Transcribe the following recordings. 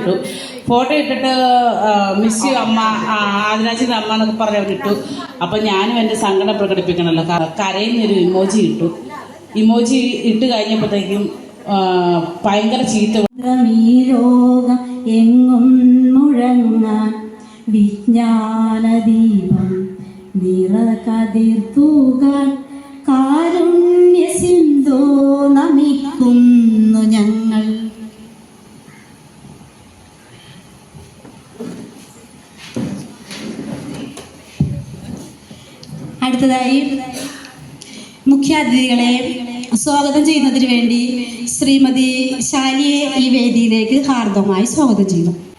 ഇട്ടു. ഫോട്ടോ ഇട്ടിട്ട് miss you അമ്മ ആദിരാജിന്റെ അമ്മ എന്നൊക്കെ പറഞ്ഞ് ഇട്ടു. അപ്പൊ ഞാനും എന്റെ സങ്കടം പ്രകടിപ്പിക്കണമല്ലോ കരയുന്നൊരു ഇമോജി ഇട്ടു. ഇമോജി ഇട്ട് കഴിഞ്ഞപ്പോഴത്തേക്കും ഭയങ്കര ചീത്ത എങ്ങും മുഴങ്ങാൻ വിജ്ഞാനദീപം നിറകതിർത്തൂകാൻ സ്വാഗതം ചെയ്യുന്നതിന് വേണ്ടി ശ്രീമതി ശാലിയെ ഈ വേദിയിലേക്ക് ഹാർദവമായി സ്വാഗതം ചെയ്യുന്നു.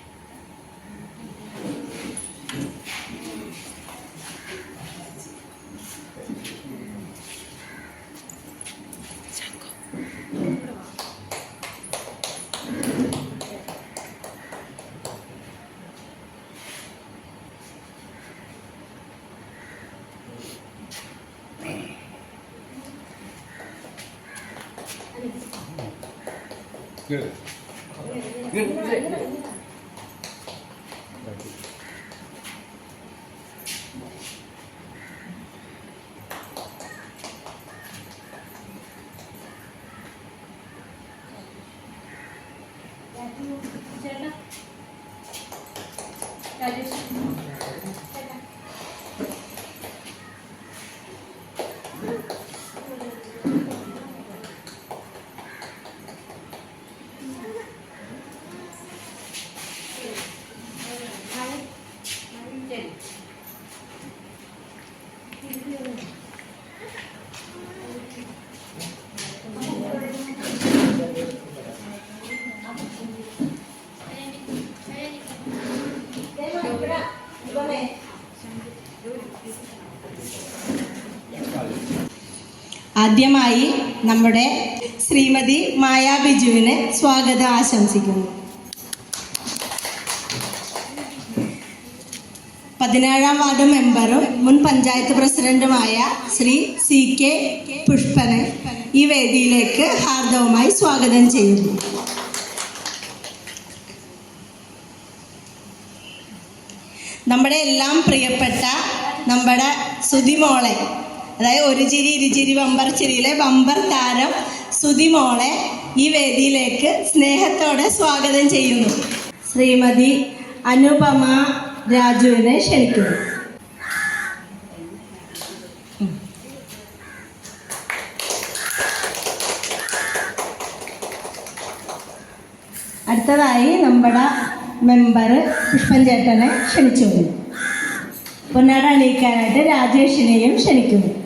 ചേട്ടാ രാജേഷ്. ആദ്യമായി നമ്മുടെ ശ്രീമതി മായാ ബിജുവിന് സ്വാഗതം ആശംസിക്കുന്നു പതിനേഴാം വാർഡ് മെമ്പറും മുൻ പഞ്ചായത്ത് പ്രസിഡന്റുമായ ശ്രീ സി കെ പുഷ്പനെ ഈ വേദിയിലേക്ക് ഹാർദവുമായി സ്വാഗതം ചെയ്യുന്നു. നമ്മുടെ എല്ലാം പ്രിയപ്പെട്ട നമ്മുടെ സുതിമോളെ അതായത് ഒരു ചിരി ഇരുചിരി ബമ്പർ ചിരിയിലെ ബമ്പർ താരം സുതിമോളെ ഈ വേദിയിലേക്ക് സ്നേഹത്തോടെ സ്വാഗതം ചെയ്യുന്നു. ശ്രീമതി അനുപമ രാജുവിനെ ക്ഷണിക്കുന്നു. അടുത്തതായി നമ്മുടെ മെമ്പർ പുഷ്പൻ ചേട്ടനെ ക്ഷണിച്ചു പൊന്നാട അണിയിക്കാനായിട്ട് രാജേഷിനെയും ക്ഷണിക്കുന്നു.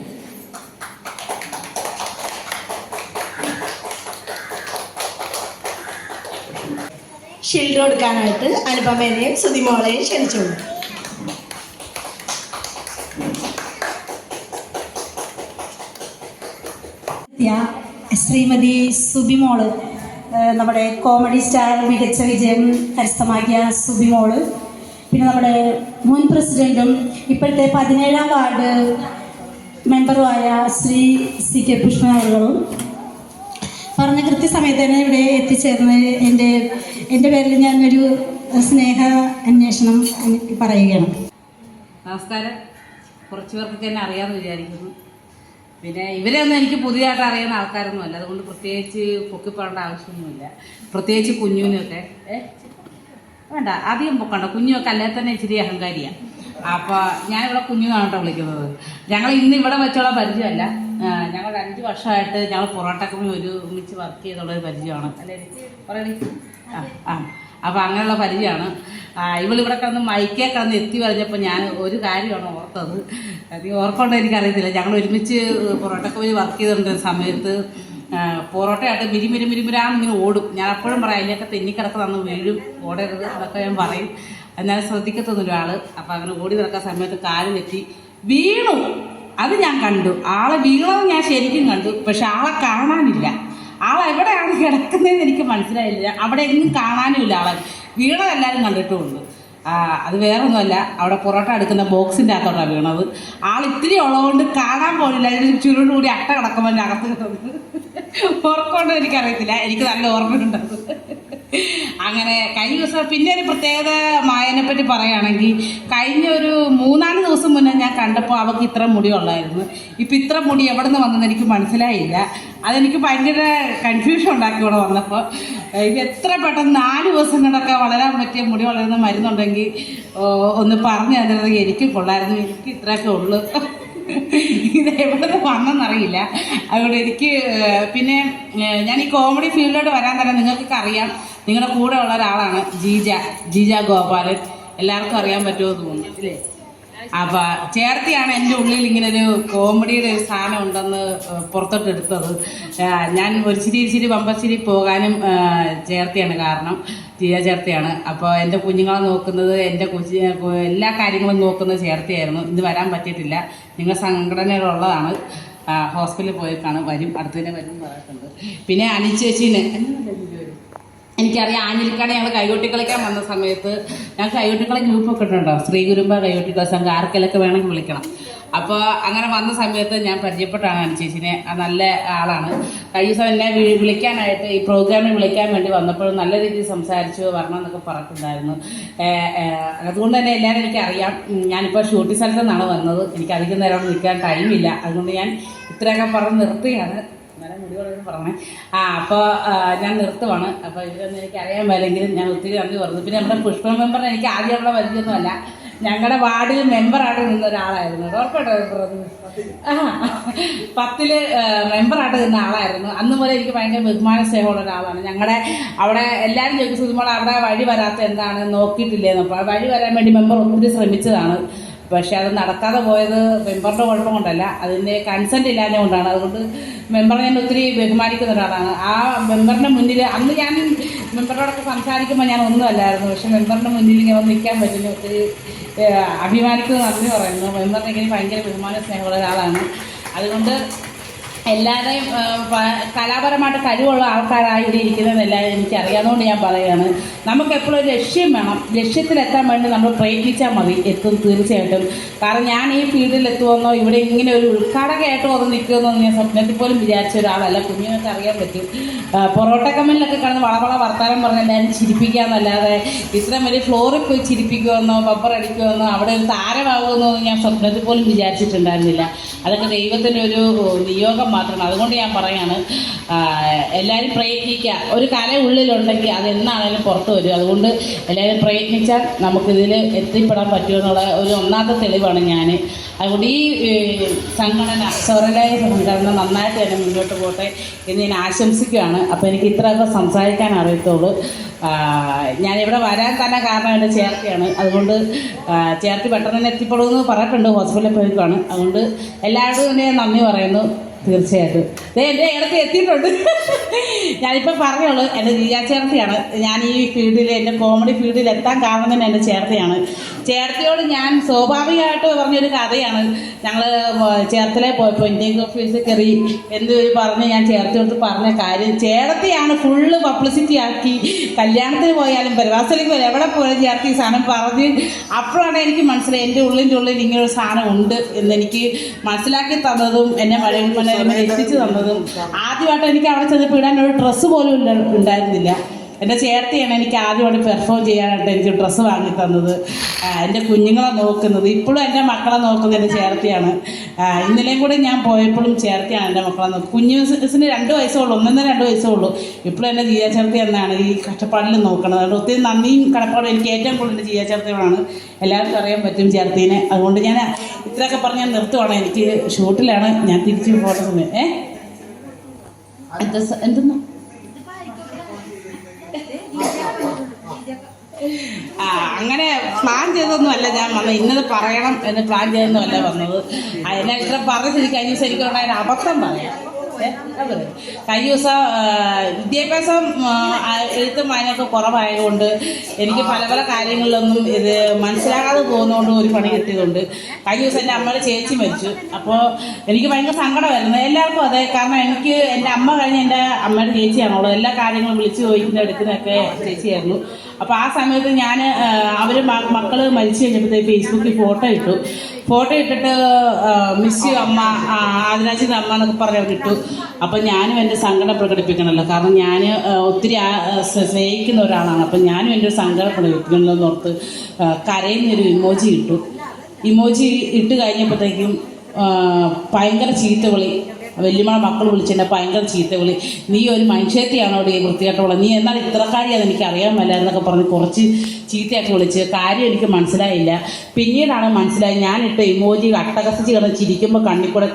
കൊടുക്കാനായിട്ട് അനുപമേനെയും സുതിമോളെയും ക്ഷണിച്ചോളൂ ശ്രീമതി സുബിമോൾ നമ്മുടെ കോമഡി സ്റ്റാർ മികച്ച വിജയം കരസ്ഥമാക്കിയ സുബിമോൾ പിന്നെ നമ്മുടെ മുൻ പ്രസിഡന്റും ഇപ്പോഴത്തെ പതിനേഴാം വാർഡ് മെമ്പറുമായ ശ്രീ സി കെ പുഷ്പനാളുകളും പറഞ്ഞ കൃത്യസമയത്ത് തന്നെ ഇവിടെ എത്തിച്ചേർന്ന് എന്റെ എന്റെ പേരിൽ ഞാൻ ഒരു സ്നേഹ അന്വേഷണം പറയുകയാണ്. നമസ്കാരം. കുറച്ച് പേർക്കൊക്കെ എന്നെ അറിയാമെന്ന് വിചാരിക്കുന്നു. പിന്നെ ഇവരെ ഒന്നും എനിക്ക് പുതിയതായിട്ട് അറിയുന്ന ആൾക്കാരൊന്നുമല്ല. അതുകൊണ്ട് പ്രത്യേകിച്ച് പൊക്കിപ്പറേണ്ട ആവശ്യമൊന്നുമില്ല. പ്രത്യേകിച്ച് കുഞ്ഞുവിനൊക്കെ വേണ്ട. അധികം പൊക്കണ്ട. കുഞ്ഞുമൊക്കെ അല്ലേ തന്നെ ഇച്ചിരി അഹങ്കാരിയാണ് അപ്പോൾ ഞാനിവിടെ കുഞ്ഞു കേട്ടോ വിളിക്കുന്നത്. ഞങ്ങൾ ഇന്ന് ഇവിടെ വെച്ചുള്ള പരിചയമല്ല. ഞങ്ങൾ അഞ്ച് വർഷമായിട്ട് ഞങ്ങൾ പൊറോട്ട ഒരു ഒരുമിച്ച് വർക്ക് ചെയ്തുള്ളൊരു പരിചയമാണ്. അല്ലേ പറയണി ആ ആ. അപ്പോൾ അങ്ങനെയുള്ള പരിചയമാണ്. ആ, ഇവളിവിടെ കിടന്ന് മൈക്കേ കിടന്ന് എത്തി പറഞ്ഞപ്പോൾ ഞാൻ ഒരു കാര്യമാണ് ഓർത്തത്. നീ ഓർക്കൊണ്ട് എനിക്കറിയത്തില്ല. ഞങ്ങൾ ഒരുമിച്ച് പൊറോട്ട കമ്പനി വർക്ക് ചെയ്തിട്ടുണ്ട് സമയത്ത് പൊറോട്ടയായിട്ട് മിരി മിരി മിരിമിരാന്ന് ഇങ്ങനെ ഓടും. ഞാൻ അപ്പോഴും പറയാം അതിന്റെയൊക്കെ തെന്നിക്കിടക്ക് തന്ന് വീഴും ഓടരുത് അതൊക്കെ ഞാൻ പറയും. എന്നാൽ ശ്രദ്ധിക്കത്തൊന്നും ഒരാൾ അപ്പം അങ്ങനെ ഓടി നടക്കാൻ സമയത്ത് കാൽ തെറ്റി വീണു. അത് ഞാൻ കണ്ടു. ആളെ വീണത് ഞാൻ ശരിക്കും കണ്ടു. പക്ഷെ ആളെ കാണാനില്ല. ആളെവിടെയാണ് കിടക്കുന്നതെന്ന് എനിക്ക് മനസ്സിലായില്ല. അവിടെ എങ്ങും കാണാനും ഇല്ല ആളെ വീണതെല്ലാവരും കണ്ടിട്ടുമുണ്ട്. ആ, അത് വേറൊന്നുമല്ല. അവിടെ പൊറോട്ട എടുക്കുന്ന ബോക്സിന്റെ അകത്തോട്ടാണ് വീണത്. ആൾ ഇത്തിരി ഉള്ളതുകൊണ്ട് കാണാൻ പോലില്ല അതിന് ചുരുണ്ട് കൂടി അട്ട കിടക്കുമ്പോൾ അകത്ത് കിട്ടുന്നത് ഓർക്കൊണ്ട് എനിക്കറിയത്തില്ല. എനിക്ക് നല്ല ഓർമ്മയുണ്ടത് അങ്ങനെ കഴിഞ്ഞ ദിവസം പിന്നെ ഒരു പ്രത്യേകത മായനെ പറ്റി പറയുകയാണെങ്കിൽ കഴിഞ്ഞ ഒരു മൂന്നാൽ ദിവസം മുന്നേ ഞാൻ കണ്ടപ്പോൾ അവൾക്ക് ഇത്ര മുടി ഉള്ളായിരുന്നു. ഇപ്പം ഇത്ര മുടി എവിടെ നിന്ന് വന്നെന്ന് എനിക്ക് മനസ്സിലായില്ല. അതെനിക്ക് ഭയങ്കര കൺഫ്യൂഷൻ ഉണ്ടാക്കി ഇവിടെ വന്നപ്പോൾ. ഇത് എത്ര പെട്ടെന്ന് നാല് ദിവസം കൊണ്ടൊക്കെ വളരാൻ പറ്റിയ മുടി വളരുന്ന മരുന്നുണ്ടെങ്കിൽ ഒന്ന് പറഞ്ഞു തന്നിരുന്നെങ്കിൽ എനിക്കും കൊള്ളായിരുന്നു. എനിക്ക് ഇത്രയൊക്കെ ഉള്ളു. ഇത് എവിടെ നിന്ന് വന്നെന്നറിയില്ല. അതുകൊണ്ട് എനിക്ക് പിന്നെ ഞാൻ ഈ കോമഡി ഫീൽഡിലോട്ട് വരാൻ തന്നെ നിങ്ങൾക്കൊക്കെ അറിയാം. നിങ്ങളുടെ കൂടെ ഉള്ള ഒരാളാണ് ജീജ ജീജ ഗോപാലൻ. എല്ലാവർക്കും അറിയാൻ പറ്റുമോ തോന്നുന്നു അപ്പൊ ചേർത്തിയാണ് എന്റെ ഉള്ളിൽ ഇങ്ങനെ ഒരു കോമഡിയുടെ ഒരു സാധനം ഉണ്ടെന്ന് പുറത്തോട്ട് എടുത്തത്. ഞാൻ ഒരു ചിരി ഇരിച്ചിരി പമ്പച്ചിരി പോകാനും ചേർത്തിയാണ് കാരണം. ജിയ ചേർത്തിയാണ്. അപ്പോൾ എന്റെ കുഞ്ഞുങ്ങളെ നോക്കുന്നത് എന്റെ കൊച്ചി എല്ലാ കാര്യങ്ങളും നോക്കുന്നത് ചേർത്തിയായിരുന്നു. ഇന്ന് വരാൻ പറ്റിയിട്ടില്ല. നിങ്ങൾ സംഘടനയിലുള്ളതാണ്. ഹോസ്പിറ്റലിൽ പോയിട്ടാണ് വരും അടുത്തതിനെ വരും പറഞ്ഞിട്ടുണ്ട്. പിന്നെ അനിച്ചേച്ചീന് എനിക്കറിയാം ആഞ്ഞിലിക്കാട് ഞങ്ങൾ കൈകൊട്ടി കളിക്കാൻ വന്ന സമയത്ത് ഞാൻ കൈകൊട്ടിക്കളി ഗ്രൂപ്പൊക്കെ ഉണ്ടോ ശ്രീ ഗുരുമ്പ കൈകൊട്ടി കളി സംഘം ആർക്കെല്ലൊക്കെ വേണമെങ്കിൽ വിളിക്കണം. അപ്പോൾ അങ്ങനെ വന്ന സമയത്ത് ഞാൻ പരിചയപ്പെട്ടാണ് ചേച്ചിനെ. ആ നല്ല ആളാണ്. കഴിഞ്ഞ ദിവസം എന്നെ വിളിക്കാനായിട്ട് ഈ പ്രോഗ്രാമിൽ വിളിക്കാൻ വേണ്ടി വന്നപ്പോൾ നല്ല രീതിയിൽ സംസാരിച്ചു വരണം എന്നൊക്കെ പറഞ്ഞിട്ടുണ്ടായിരുന്നു. അതുകൊണ്ട് തന്നെ എല്ലാവരും എനിക്കറിയാം. ഞാനിപ്പോൾ ഷൂട്ടിംഗ് സ്ഥലത്ത് നിന്നാണ് വന്നത്. എനിക്ക് അധികം നേരം നിൽക്കാൻ ടൈമില്ല അതുകൊണ്ട് ഞാൻ ഇത്രയൊക്കെ പറഞ്ഞ് നിർത്തുകയാണ്. മുടി വളരെ പറഞ്ഞേ ആ അപ്പോൾ ഞാൻ നിർത്തുവാണ്. അപ്പോൾ ഇവരൊന്നും എനിക്ക് അറിയാൻ മേലെങ്കിലും ഞാൻ ഒത്തിരി നന്ദി പറഞ്ഞു. പിന്നെ നമ്മുടെ പുഷ്പ മെമ്പറിനെ എനിക്ക് ആദ്യമുള്ള പരിചയമൊന്നുമല്ല. ഞങ്ങളുടെ വാർഡിൽ മെമ്പറായിട്ട് നിന്ന ഒരാളായിരുന്നു ഉറപ്പായിട്ടോ ആ പത്തിൽ മെമ്പറായിട്ട് നിന്ന ആളായിരുന്നു. അന്ന് മുതൽ എനിക്ക് ഭയങ്കര ബഹുമാന സ്നേഹമുള്ള ഒരാളാണ്. ഞങ്ങളുടെ അവിടെ എല്ലാവരും ചോദിച്ചു നമ്മൾ അവിടെ വഴി വരാത്ത എന്താണ്? നോക്കിയിട്ടില്ലേന്ന് അപ്പോൾ വഴി വരാൻ വേണ്ടി മെമ്പർ ഒത്തിരി ശ്രമിച്ചതാണ്. പക്ഷെ അത് നടക്കാതെ പോയത് മെമ്പറുടെ കുഴപ്പം കൊണ്ടല്ല. അതിന്റെ കൺസെന്റ് ഇല്ലാതെ കൊണ്ടാണ്. അതുകൊണ്ട് മെമ്പറെ ഞാൻ ഒത്തിരി ബഹുമാനിക്കുന്ന ഒരാളാണ്. ആ മെമ്പറിന്റെ മുന്നിൽ അന്ന് ഞാൻ മെമ്പറോടൊക്കെ സംസാരിക്കുമ്പോൾ ഞാൻ ഒന്നുമല്ലായിരുന്നു. പക്ഷെ മെമ്പറിന്റെ മുന്നിൽ ഇങ്ങനെ നിൽക്കാൻ പറ്റുന്ന ഒത്തിരി അഭിമാനിക്കുന്നത് അഭിമാനിക്കുന്ന നന്ദി പറയുന്നു. മെമ്പറിനെ ഭയങ്കര ബഹുമാന സ്നേഹമുള്ള ഒരാളാണ്. അതുകൊണ്ട് എല്ലാവരെയും കലാപരമായിട്ട് കഴിവുള്ള ആൾക്കാരായി ഇവിടെ ഇരിക്കുന്നതെല്ലാം എനിക്കറിയാവുന്നതുകൊണ്ട് ഞാൻ പറയുകയാണ്. നമുക്ക് എപ്പോഴും ലക്ഷ്യം വേണം. ലക്ഷ്യത്തിലെത്താൻ വേണ്ടി നമ്മൾ പ്രയത്നിച്ചാൽ മതി. എത്തും തീർച്ചയായിട്ടും. കാരണം ഞാൻ ഈ ഫീൽഡിൽ എത്തുമെന്നോ ഇവിടെ ഇങ്ങനെ ഒരു ഉദ്ഘാടകമായിട്ട് വന്ന് നിൽക്കുമെന്നോ ഞാൻ സ്വപ്നത്തിൽ പോലും വിചാരിച്ച ഒരാളല്ല. കുഞ്ഞുങ്ങൾക്ക് അറിയാൻ പറ്റും. പൊറോട്ട കമ്മലിലൊക്കെ കടന്ന് വളവള വർത്താനം പറഞ്ഞ് എല്ലാവരും ചിരിപ്പിക്കാമെന്നല്ലാതെ ഇത്രയും വലിയ ഫ്ലോറിൽ പോയി ചിരിപ്പിക്കുമെന്നോ ബബ്ബർ അടിക്കുമെന്നോ അവിടെ ഒരു താരമാകുമെന്നോ ഞാൻ സ്വപ്നത്തിൽ പോലും വിചാരിച്ചിട്ടുണ്ടായിരുന്നില്ല. അതൊക്കെ ദൈവത്തിന്റെ ഒരു നിയോഗം മാത്രമാണ്. അതുകൊണ്ട് ഞാൻ പറയാണ് എല്ലാവരും പ്രയത്നിക്കുക ഒരു കല ഉള്ളിലുണ്ടെങ്കിൽ അത് എന്നാണേലും പുറത്തു വരും. അതുകൊണ്ട് എല്ലാവരും പ്രയത്നിച്ചാൽ നമുക്കിതിൽ എത്തിപ്പെടാൻ പറ്റുമെന്നുള്ള ഒരു ഒന്നാമത്തെ തെളിവാണ് ഞാൻ. അതുകൊണ്ട് ഈ സംഘടന സ്വരലായ സംഘടന നന്നായിട്ട് തന്നെ മുന്നോട്ട് പോട്ടെ എന്ന് ഞാൻ ആശംസിക്കുകയാണ്. അപ്പോൾ എനിക്ക് ഇത്രയൊക്കെ സംസാരിക്കാൻ അറിയത്തുള്ളൂ. ഞാൻ ഇവിടെ വരാൻ തന്നെ കാരണം എന്റെ ചേർത്തിയാണ്. അതുകൊണ്ട് ചേർത്തി പെട്ടെന്ന് തന്നെ എത്തിപ്പെടുമെന്ന് പറഞ്ഞിട്ടുണ്ട് ഹോസ്പിറ്റലിൽ പോയിക്കാണ് അതുകൊണ്ട് എല്ലാവരും നന്ദി പറയുന്നു. തീർച്ചയായിട്ടും. എന്റെ ഇടത്ത് എത്തിയിട്ടുണ്ട്. ഞാനിപ്പോൾ പറഞ്ഞോളൂ എന്റെ ജീജാ ചേർത്തിയാണ് ഞാൻ ഈ ഫീൽഡിൽ എന്റെ കോമഡി ഫീൽഡിൽ എത്താൻ കാരണം തന്നെ എന്റെ ചേർത്തിയാണ് ചേർത്തിയോട് ഞാൻ സ്വാഭാവികമായിട്ട് പറഞ്ഞൊരു കഥയാണ്. ഞങ്ങൾ ചേർത്തലെ പോയപ്പോൾ ഇന്ത്യൻ ഓഫീസിൽ കയറി എന്ത് പറഞ്ഞ് ഞാൻ ചേർത്തയോട് പറഞ്ഞ കാര്യം ചേർത്തയാണ് ഫുള്ള് പബ്ലിസിറ്റി ആക്കി കല്യാണത്തിന് പോയാലും പരിവാസത്തിലേക്ക് പോയാലും എവിടെ പോയാലും ചേർത്തി സാധനം പറഞ്ഞ് അപ്പോഴാണ് എനിക്ക് മനസ്സിലായി എന്റെ ഉള്ളിന്റെ ഉള്ളിൽ ഇങ്ങനെ ഒരു സാധനം ഉണ്ട് എന്നെനിക്ക് മനസ്സിലാക്കി തന്നതും എന്നെ മഴ മനോരമ എത്തിച്ചു തന്നതും. ആദ്യമായിട്ട് എനിക്ക് അവിടെ ചെന്നപ്പോൾ ഇടാൻ ഒരു ഡ്രസ്സ് പോലും ഉണ്ടായിരുന്നില്ല. എന്റെ ചേർത്തിയാണ് എനിക്ക് ആദ്യമായിട്ട് പെർഫോം ചെയ്യാനായിട്ട് എനിക്ക് ഡ്രസ്സ് വാങ്ങി തന്നത്. എന്റെ കുഞ്ഞുങ്ങളെ നോക്കുന്നത്. ഇപ്പോഴും എന്റെ മക്കളെ നോക്കുന്നത് എന്റെ ചേർത്തിയാണ് ഇന്നലെയും കൂടെ ഞാൻ പോയപ്പോഴും ചേർത്തിയാണ് എന്റെ മക്കളെ നോക്കുന്നത്. കുഞ്ഞു മിസ്സിന് രണ്ട് വയസ്സേ ഉള്ളൂ. ഒന്നൊന്നര രണ്ട് വയസ്സേ ഉള്ളൂ. ഇപ്പോഴും എന്റെ ജിയ ചേർത്തി എന്നാണ് ഈ കഷ്ടപ്പാടിൽ നോക്കുന്നത്. അതുകൊണ്ട് ഒത്തിരി നന്ദിയും കടപ്പാടും എനിക്ക് ഏറ്റവും കൂടുതൽ എന്റെ ജിയ ചേർത്തിയോടാണ് എല്ലാവർക്കും അറിയാൻ പറ്റും ചേർത്തീനെ അതുകൊണ്ട് ഞാൻ ഇത്രയൊക്കെ പറഞ്ഞ് ഞാൻ നിർത്തുവാണ്. എനിക്ക് ഷൂട്ടിലാണ് ഞാൻ തിരിച്ചു പോകേണ്ട സമയം. ഏ? എന്തെന്നാ? അങ്ങനെ പ്ലാൻ ചെയ്തൊന്നുമല്ല ഞാൻ വന്നത് ഇന്നത് പറയണം എന്ന് പ്ലാൻ ചെയ്തൊന്നുമല്ല വന്നത്. അതിനെ ഇത്ര പറഞ്ഞ അതിന് ദിവസം എനിക്ക് ഒരു അബദ്ധം പറയാം. കഴിഞ്ഞ ദിവസം വിദ്യാഭ്യാസം എഴുത്തും വായനയൊക്കെ കുറവായതുകൊണ്ട് എനിക്ക് പല പല കാര്യങ്ങളിലൊന്നും ഇത് മനസ്സിലാകാതെ പോകുന്നതുകൊണ്ട് ഒരു പണി കിട്ടിയതുകൊണ്ട് കഴിഞ്ഞ ദിവസം എന്റെ അമ്മയുടെ ചേച്ചി മരിച്ചു. അപ്പോൾ എനിക്ക് ഭയങ്കര സങ്കടമായിരുന്നു. എല്ലാവർക്കും അതെ. കാരണം എനിക്ക് എന്റെ അമ്മ കഴിഞ്ഞ് എന്റെ അമ്മയുടെ ചേച്ചിയാണുള്ളത്. എല്ലാ കാര്യങ്ങളും വിളിച്ചു ചോദിക്കുന്ന എടുക്കുന്നതൊക്കെ ചേച്ചിയായിരുന്നു. അപ്പോൾ ആ സമയത്ത് ഞാൻ അവർ മക്കൾ മരിച്ചു കഴിഞ്ഞപ്പോഴത്തെ ഫേസ്ബുക്കിൽ ഫോട്ടോ ഇട്ടു. ഫോട്ടോ ഇട്ടിട്ട് മിസ് അമ്മ ആദിരാജിന്റെ അമ്മ എന്നൊക്കെ പറഞ്ഞ് ഇട്ടു. അപ്പോൾ ഞാനും എന്റെ സങ്കടം പ്രകടിപ്പിക്കണമല്ലോ കാരണം ഞാൻ ഒത്തിരി സ്നേഹിക്കുന്ന ഒരാളാണ്. അപ്പം ഞാനും ഒരു സങ്കടം പ്രകടിപ്പിക്കണമല്ലോ എന്നോർത്ത് കരയുന്നൊരു ഇമോജി ഇട്ടു. ഇമോജി ഇട്ട് കഴിഞ്ഞപ്പോഴത്തേക്കും ഭയങ്കര ചീത്തവിളി വല്യമ്മയുടെ മക്കൾ വിളിച്ചെന്നെ ഭയങ്കര ചീത്ത വിളി. നീ ഒരു മനുഷ്യത്തെയാണോ ഈ വൃത്തിയായിട്ടുള്ളത് നീ എന്നാൽ ഇത്രക്കാരിയാന്ന് എനിക്ക് അറിയാൻ മേലായിരുന്നൊക്കെ പറഞ്ഞ് കുറച്ച് ചീത്തയാക്കി വിളിച്ച്. കാര്യം എനിക്ക് മനസ്സിലായില്ല. പിന്നീടാണ് മനസ്സിലായി ഞാനിട്ട് ഇമോജി അട്ടകസിച്ച് കിടന്ന് ചിരിക്കുമ്പോൾ കണ്ണി കൂടെ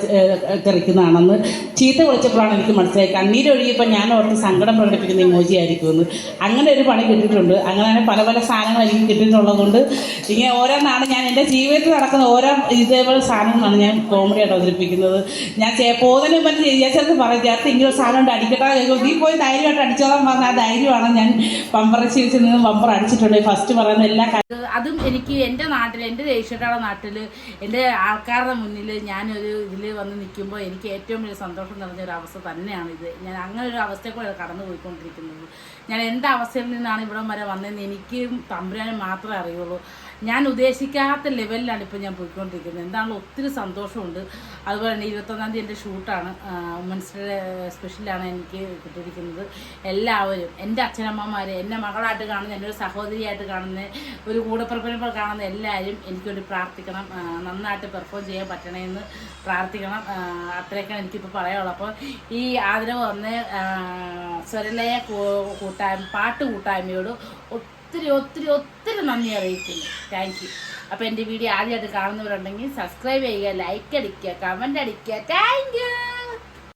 തെറിക്കുന്നതാണെന്ന് ചീത്ത വിളിച്ചപ്പോഴാണ് എനിക്ക് മനസ്സിലായി കണ്ണീരൊഴുകിയപ്പോൾ ഞാൻ ഓർത്ത് സങ്കടം പ്രകടിപ്പിക്കുന്ന ഇമോജി ആയിരിക്കുമെന്ന്. അങ്ങനെ ഒരു പണി കിട്ടിയിട്ടുണ്ട്. അങ്ങനെ പല പല സാധനങ്ങൾ എനിക്ക് കിട്ടിയിട്ടുള്ളത് കൊണ്ട് ഇങ്ങനെ ഓരോന്നാണ് ഞാൻ എന്റെ ജീവിതത്തിൽ നടക്കുന്ന ഓരോ ഇതേപോലെ സാധനങ്ങളാണ് ഞാൻ കോമഡിയായിട്ട് അവതരിപ്പിക്കുന്നത്. ഞാൻ ചേ- പോകുന്നതിന് മറ്റേ ചേച്ചി പറയും. ചേർത്ത് ഇങ്ങനെ സാധനം കൊണ്ട് അടിക്കട്ടെ. കേൾക്കും നീ പോയി ധൈര്യമായിട്ട് അടിച്ചോളാൻ പറഞ്ഞ ആ ധൈര്യമാണ്. ഞാൻ പമ്പറ ശീലിച്ച് നിന്ന് പമ്പർ അടിച്ചിട്ടുണ്ട്. ഫസ്റ്റ് പറയുന്ന എല്ലാ അത് അതും എനിക്ക് എന്റെ നാട്ടിൽ എന്റെ ദേശീയയുടെ നാട്ടിൽ എന്റെ ആൾക്കാരുടെ മുന്നിൽ ഞാനൊരു ഇതിൽ വന്ന് നിൽക്കുമ്പോൾ എനിക്ക് ഏറ്റവും വലിയ സന്തോഷം നിറഞ്ഞ ഒരു അവസ്ഥ തന്നെയാണ് ഇത്. ഞാൻ അങ്ങനെ ഒരു അവസ്ഥയെക്കൂടെ കൂടെ കടന്നു പോയിക്കൊണ്ടിരിക്കുന്നത്. ഞാൻ എന്റെ അവസ്ഥയിൽ നിന്നാണ് ഇവിടം വരെ വന്നതെന്ന് എനിക്കും തമ്പുരാനും മാത്രമേ അറിയുള്ളൂ. ഞാൻ ഉദ്ദേശിക്കാത്ത ലെവലിലാണ് ഇപ്പോൾ ഞാൻ പോയിക്കൊണ്ടിരിക്കുന്നത്. എന്താണ് ഒത്തിരി സന്തോഷമുണ്ട്. അതുപോലെ തന്നെ ഇരുപത്തൊന്നാം തീയതി എന്റെ ഷൂട്ടാണ്. വുമൻസ് ഡേ സ്പെഷ്യലാണ് എനിക്ക് കിട്ടിയിരിക്കുന്നത്. എല്ലാവരും എന്റെ അച്ഛനമ്മമാർ എന്നെ മകളായിട്ട് കാണുന്ന എന്റെ ഒരു സഹോദരിയായിട്ട് കാണുന്ന ഒരു കൂടപ്പിറപ്പിനെ കാണുന്ന എല്ലാവരും എനിക്കൊരു പ്രാർത്ഥിക്കണം നന്നായിട്ട് പെർഫോം ചെയ്യാൻ പറ്റണമെന്ന് പ്രാർത്ഥിക്കണം. അത്രയൊക്കെയാണ് എനിക്കിപ്പോൾ പറയാനുള്ളത്. അപ്പോൾ ഈ ആദരവ് വന്ന് സ്വരലയ കൂട്ടായ്മ പാട്ട് കൂട്ടായ്മയോട് ഒത്തിരി ഒത്തിരി ഒത്തിരി നന്ദി അറിയിക്കുന്നു. താങ്ക് യു അപ്പോൾ എന്റെ വീഡിയോ ആദ്യമായിട്ട് കാണുന്നവരുണ്ടെങ്കിൽ സബ്സ്ക്രൈബ് ചെയ്യുക ലൈക്ക് അടിക്കുക കമന്റ് അടിക്കുക. Thank you